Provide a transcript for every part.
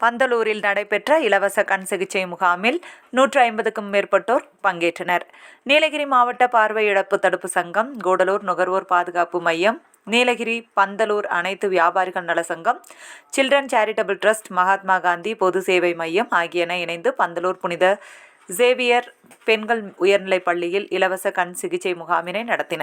பந்தலூரில் நடைபெற்ற இலவச கண் சிகிச்சை முகாமில் நூற்று ஐம்பதுக்கும் மேற்பட்டோர் பங்கேற்றனர். நீலகிரி மாவட்ட பார்வை இழப்பு தடுப்பு சங்கம் கூடலூர் நுகர்வோர் பாதுகாப்பு மையம் நீலகிரி பந்தலூர் அனைத்து வியாபாரிகள் நல சங்கம் children charitable trust Mahatma Gandhi பொது சேவை மையம் ஆகியன இணைந்து பந்தலூர் புனித ஜேவியர் பெண்கள் உயர்நிலைப் பள்ளியில் இலவச கண் சிகிச்சை முகாமினை நடத்தின.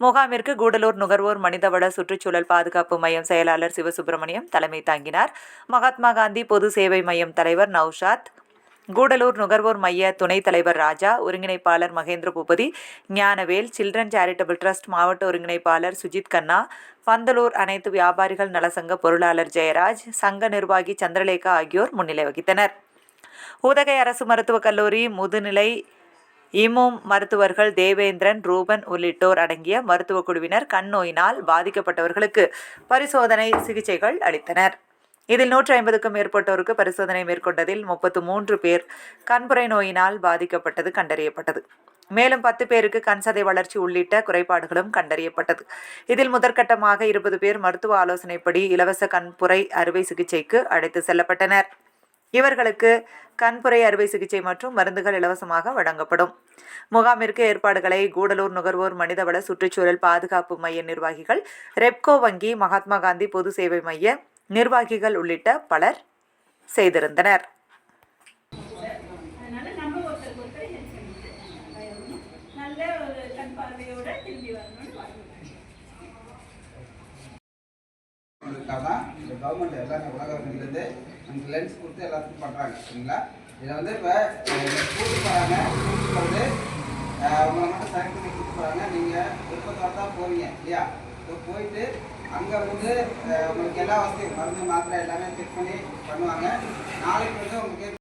முகாமிற்கு கூடலூர் நுகர்வோர் மனிதவள சுற்றுச்சூழல் பாதுகாப்பு மையம் செயலாளர் சிவசுப்பிரமணியம் தலைமை தாங்கினார். மகாத்மா காந்தி பொது சேவை மையம் தலைவர் நௌஷாத் கூடலூர் நுகர்வோர் மைய துணைத் தலைவர் ராஜா ஒருங்கிணைப்பாளர் Mahendra Boopathi Gnanavel children charitable trust மாவட்ட ஒருங்கிணைப்பாளர் சுஜித் கண்ணா பந்தலூர் அனைத்து வியாபாரிகள் நலசங்க பொருளாளர் ஜெயராஜ் சங்க நிர்வாகி சந்திரலேகா ஆகியோர் முன்னிலை வகித்தனர். உதகை அரசு மருத்துவக் கல்லூரி முதுநிலை இமோம் மருத்துவர்கள் தேவேந்திரன் ரூபன் உள்ளிட்டோர் அடங்கிய மருத்துவக் குழுவினர் கண் நோயினால் பாதிக்கப்பட்டவர்களுக்கு பரிசோதனை சிகிச்சைகள் அளித்தனர். இதில் நூற்றி ஐம்பதுக்கும் மேற்பட்டோருக்கு பரிசோதனை மேற்கொண்டதில் முப்பத்து மூன்று பேர் கண்புரை நோயினால் பாதிக்கப்பட்டது கண்டறியப்பட்டது. மேலும் பத்து பேருக்கு கண் சதை வளர்ச்சி உள்ளிட்ட குறைபாடுகளும் கண்டறியப்பட்டது. இதில் முதற்கட்டமாக இருபது பேர் மருத்துவ ஆலோசனைப்படி இலவச கண்புரை அறுவை சிகிச்சைக்கு அழைத்து செல்லப்பட்டனர். இவர்களுக்கு கண்புரை அறுவை சிகிச்சை மற்றும் மருந்துகள் இலவசமாக வழங்கப்படும். முகாமிற்கு ஏற்பாடுகளை கூடலூர் நுகர்வோர் மனிதவள சுற்றுச்சூழல் பாதுகாப்பு மைய நிர்வாகிகள் ரெப்கோ வங்கி மகாத்மா காந்தி பொது சேவை மைய நிர்வாகிகள் உள்ளிட்ட பலர் செய்திருந்தனர். நல்ல ஒரு கண் பார்வையோட திரும்பி வரணும். இந்த கவர்மெண்ட் எல்லாமே உலகத்துலேருந்து நமக்கு லென்ஸ் கொடுத்து எல்லாத்துக்கும் பண்ணுறாங்க சரிங்களா? இதை வந்து இப்போ கூட்டு போகிறாங்க கூட்டு போகிறது உங்களை மட்டும் செலக்ட் பண்ணி கூட்டு போகிறாங்க நீங்கள் விருப்பத்தோடு தான் போவீங்க இல்லையா? இப்போ போயிட்டு அங்கே வந்து உங்களுக்கு எல்லா வசதியும் மருந்து மாத்திரை எல்லாமே செக் பண்ணி பண்ணுவாங்க. நாளைக்கு வந்து உங்களுக்கு